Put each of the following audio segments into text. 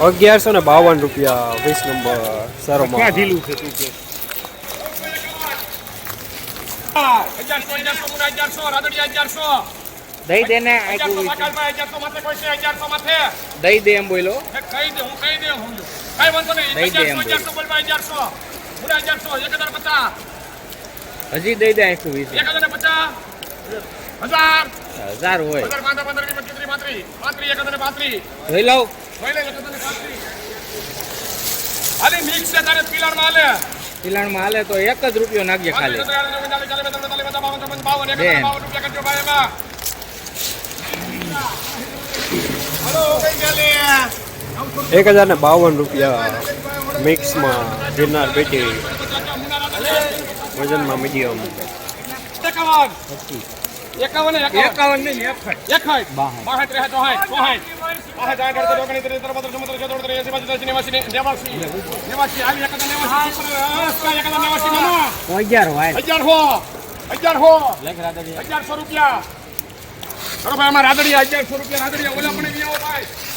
અગિયારસો ને બાવન રૂપિયા વીસ નંબર સારો માલ. ઢીલું છે તું કે? દઈ દે ને દઈ દે એમ બોલો કહી દે હું કહી દે હું. કાંઈ વાંધો નહીં. અગિયારસો બોલવા અગિયારસો. પૂરા અગિયારસો એક હજાર પચાસ. હજી દઈ દે એકસો વીસ એક હજાર ને પચાસ. હજાર. હજાર હોય. પંદર પાંત્રીસ પંદર વીસ પચીસ એક હજાર ને પાંત્રીસ. જોઈ લઉં. લે એક હજાર ને પાંત્રીસ મિક્સ છે તારે પિલાણમાં હાલે. પિલાણમાં હાલે તો એક જ રૂપિયો નાખીએ ખાલી. હજાર રૂપિયા કરજો ભાઈ એમાં. હાલો, કઈ ગયા? એક હજાર ને બાવન રૂપિયા મિક્સમાં ગિરનાર પેટી વજનમાં મીડિયમ એકાવન એકાવન અગિયારસો રૂપિયા રાદડિયા અગિયારસો રૂપિયા રાદડિયા ઓલા પણ ભાઈ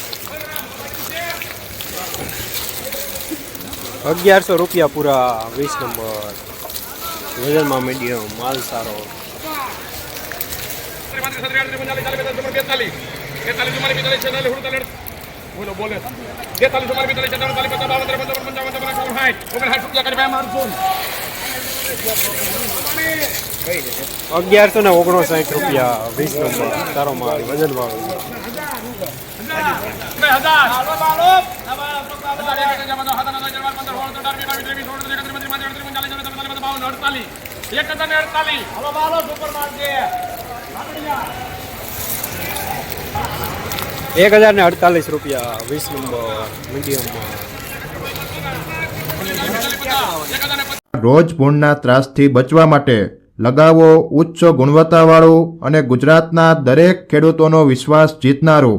અગિયારસો રૂપિયા પૂરા વીસ નંબર. વજનમાં મીડિયમ માલ સારો. અગિયારસો ને ઓગણસાઠ રૂપિયા વીસ નંબર. સારો માલ વજન વાળો બે હજાર હાલો બાલો હજાર એક હજાર. અડતાલીસ હાલો બાલો સુપર માર્કેટ એક ને અડતાલીસ રૂપિયા વીસ નંબર મીડિયમ રોજ પૂર્ણના ત્રાસથી બચવા માટે લગાવો ઉચ્ચ ગુણવત્તાવાળું અને ગુજરાતના દરેક ખેડૂતોનો વિશ્વાસ જીતનારું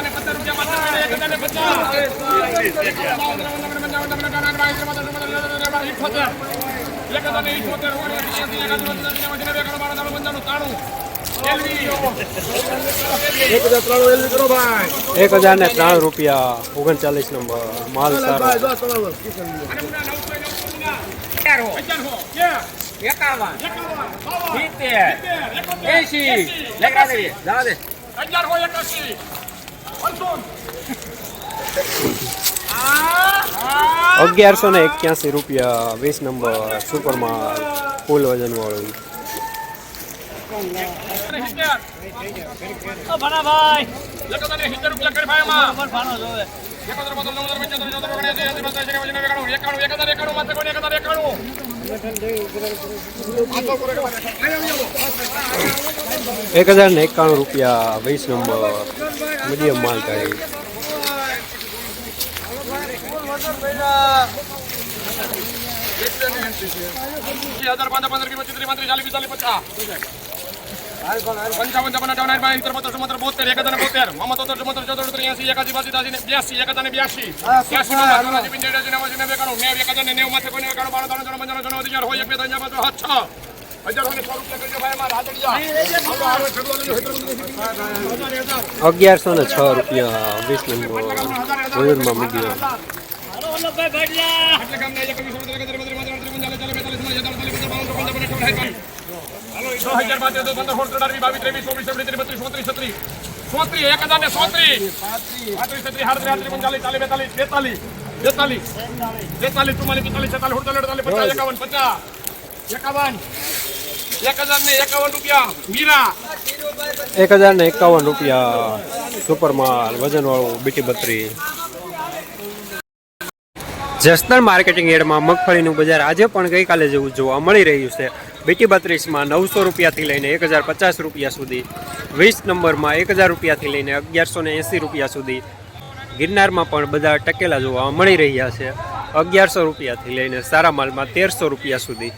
એક હજાર ને ત્રણ રૂપિયા ઓગણચાલીસ નંબર માલ સારો? એકાવન સિત્તેર એસી એકાસી, જવા દે અગિયારસો એકાસી. અગિયારસો ને એક્યાસી રૂપિયા વીસ નંબર સુપરમાં ફૂલ વજન વાળું એક હજાર ને એકાણું રૂપિયા વીસ નંબર મીડિયમ માલ કાઢી હજાર પાંચ પંદર વીસ પચીસ ત્રીસ પાંત્રીસ ચાલીસ પિસ્તાલીસ પચાસ પંચાવન છપ્પન અઠાવન સાઠ બાવીસ ત્રેપન ચુમ્મોતેર બોતેર એક હજાર બોતેર મામા તોતેર ચુમ્મોતેર ચોતેર બાસી ને બ્યાસી એક હજાર ને બ્યાસી બ્યાસી માં ચોરાસી પંચાસી નેવાસી નેવું એકાણું નેવું એક હજાર ને નેવું માથે કોઈને એકાણું બાણું ત્રણ ત્રણ પંચાણું છન્નું અગિયાર હોય એક બે ત્રણ ચાર પાંચ છ હજાર હજાર, હજાર. અગિયારસો ને છ રૂપિયા વીસ નંબર એટલે ગામના એક બત્રીસ, હજાર બત્રીસ ને એકાવન રૂપિયા સુપર માલ વજન વાળું બીટી બત્રી. જસદણ માર્કેટિંગ એડમાં મગફળીનું બજાર આજે પણ ગઈકાલે જેવું જોવા મળી રહ્યું છે. બીટી બત્રીસમાં નવસો રૂપિયાથી લઈને એક હજાર પચાસ રૂપિયા સુધી. વીસ નંબરમાં એક હજાર રૂપિયાથી લઈને અગિયારસો ને એંસી રૂપિયા સુધી. ગિરનારમાં પણ બધા ટકેલા જોવા મળી રહ્યા છે. અગિયારસો રૂપિયાથી લઈને સારા માલમાં તેરસો રૂપિયા સુધી.